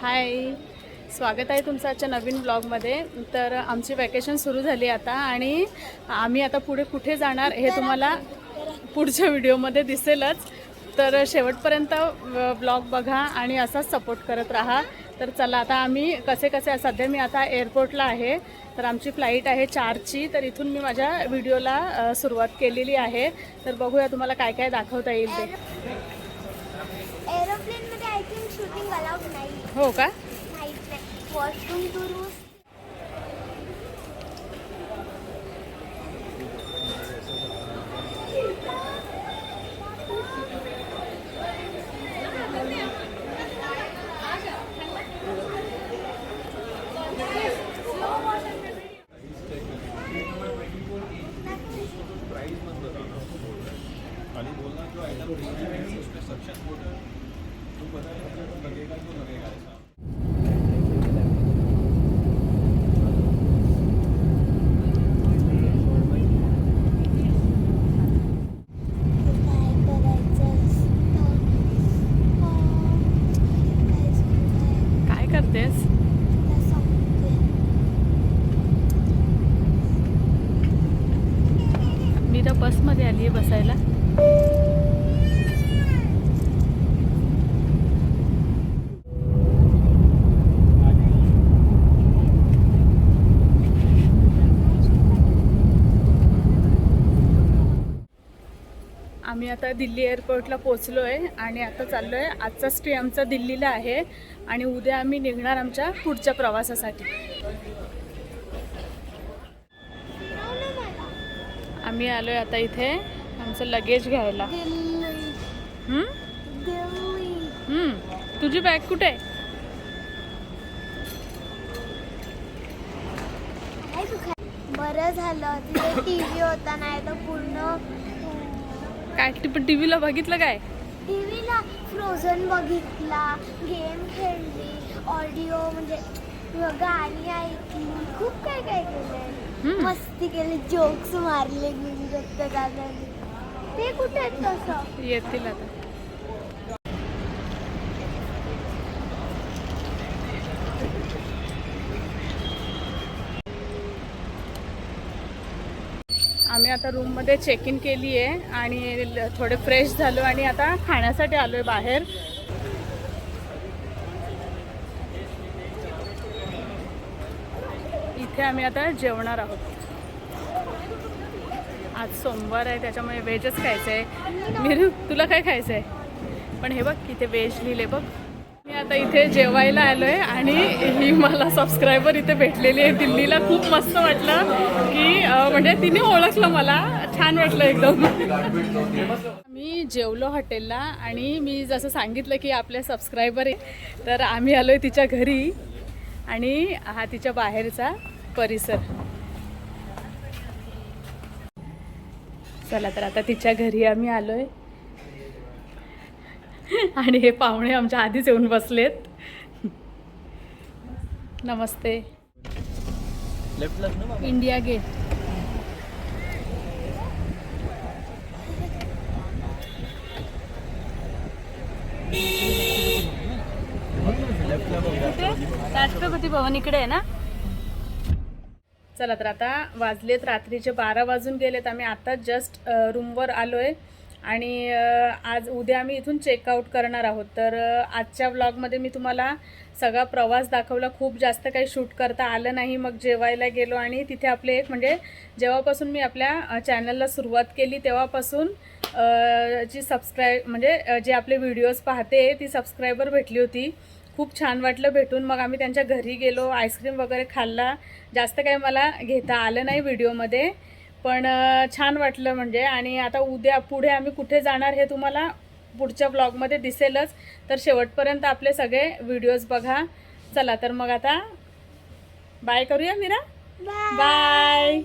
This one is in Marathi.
हाय. स्वागत आहे तुमचं आजच्या नवीन ब्लॉगमध्ये. तर आमची वॅकेशन सुरू झाली आता आणि आम्ही आता पुढे कुठे जाणार हे तुम्हाला पुढच्या व्हिडिओमध्ये दिसेलच. तर शेवटपर्यंत ब्लॉग बघा आणि असाच सपोर्ट करत राहा. तर चला आता आम्ही कसे कसे सध्या मी आता एअरपोर्टला आहे. तर आमची फ्लाईट आहे चारची. तर इथून मी माझ्या व्हिडिओला सुरुवात केलेली आहे. तर बघूया तुम्हाला काय काय दाखवता येईल ते. एरोप्लेन मध्ये आय थिंक शूटिंग अलाउड नाही. हो का? माहीत नाही. वॉशरूम असतं? काय सांगायचं? काय करतेस? मी तर बसमध्ये आली आहे बसायला आम्ही आता दिल्ली एअरपोर्टला पोचलो आहे आणि आता चाललो आहे आजचा स्टे आमचा दिल्लीला आहे आणि उद्या आम्ही निघणार आमच्या पुढच्या प्रवासासाठी. आम्ही आलो आहे आता इथे आमचं लगेज घ्यायला. हम्म? हम्म. तुझी बॅग कुठे आहे? बरं झालं. तिथे टीव्ही होता नाही तर पूर्ण काय? टी व्हीला बघितलं काय? टीव्हीला फ्रोझन बघितला गेम खेळली ऑडिओ म्हणजे गाणी ऐकली खूप काय काय हम्म. मस्ती केली जोक्स मारले दत्त दादानी ते कुठे आहेत तसं? येतील आता. आम्ही आता रूममध्ये चेक इन केली आहे आणि ल- थोडे फ्रेश झालो आणि आता खाण्यासाठी आलो आहे बाहेर. इथे आम्ही आता जेवणार आहोत. आज सोमवार आहे त्याच्यामुळे व्हेजच खायचं आहे मिरू तुला काय खायचं आहे पण हे बघ इथे व्हेज लिहिले बघ. आता इथे जेवायला आलो आहे आणि ही मला सबस्क्रायबर इथे भेटलेली आहे. दिल्लीला खूप मस्त वाटलं की म्हणजे तिने ओळखलं मला. छान वाटलं एकदम. मी जेवलो हॉटेलला आणि मी जसं सांगितलं की आपले सबस्क्रायबर आहे तर आम्ही आलो आहे तिच्या घरी आणि हा तिच्या बाहेरचा परिसर. चला तर आता तिच्या घरी आम्ही आलोय. आणि हे पाहुणे आमच्या आधीच येऊन बसलेत. नमस्ते. India Gate. राष्ट्रपती भवन इकडे आहे ना? चला तर आता वाजलेत रात्रीचे बारा वाजून गेलेत. आम्ही आता जस्ट रूमवर आलोय. आणि आज उद्या आम्ही इथून चेकआउट करणार आहोत. तर आजच्या व्लॉगमध्ये मी तुम्हाला सगळा प्रवास दाखवला. खूप जास्त काही शूट करता आलं नाही. मग जेवायला गेलो आणि तिथे आपले एक म्हणजे जेव्हापासून मी आपल्या चॅनलला सुरुवात केली तेव्हापासून जी सबस्क्राईब म्हणजे जे आपले व्हिडिओज पाहते ती सबस्क्रायबर भेटली होती. खूप छान वाटलं भेटून. मग आम्ही त्यांच्या घरी गेलो. आईस्क्रीम वगैरे खाल्ला. जास्त काही मला घेता आलं नाही व्हिडिओमध्ये पण छान वाटलं म्हणजे. आणि आता उद्या पुढे आम्ही कुठे जाणार हे तुम्हाला पुढच्या ब्लॉगमध्ये दिसेलच. तर शेवटपर्यंत आपले सगळे व्हिडिओज बघा. चला तर मग आता बाय करूया मीरा? बाय.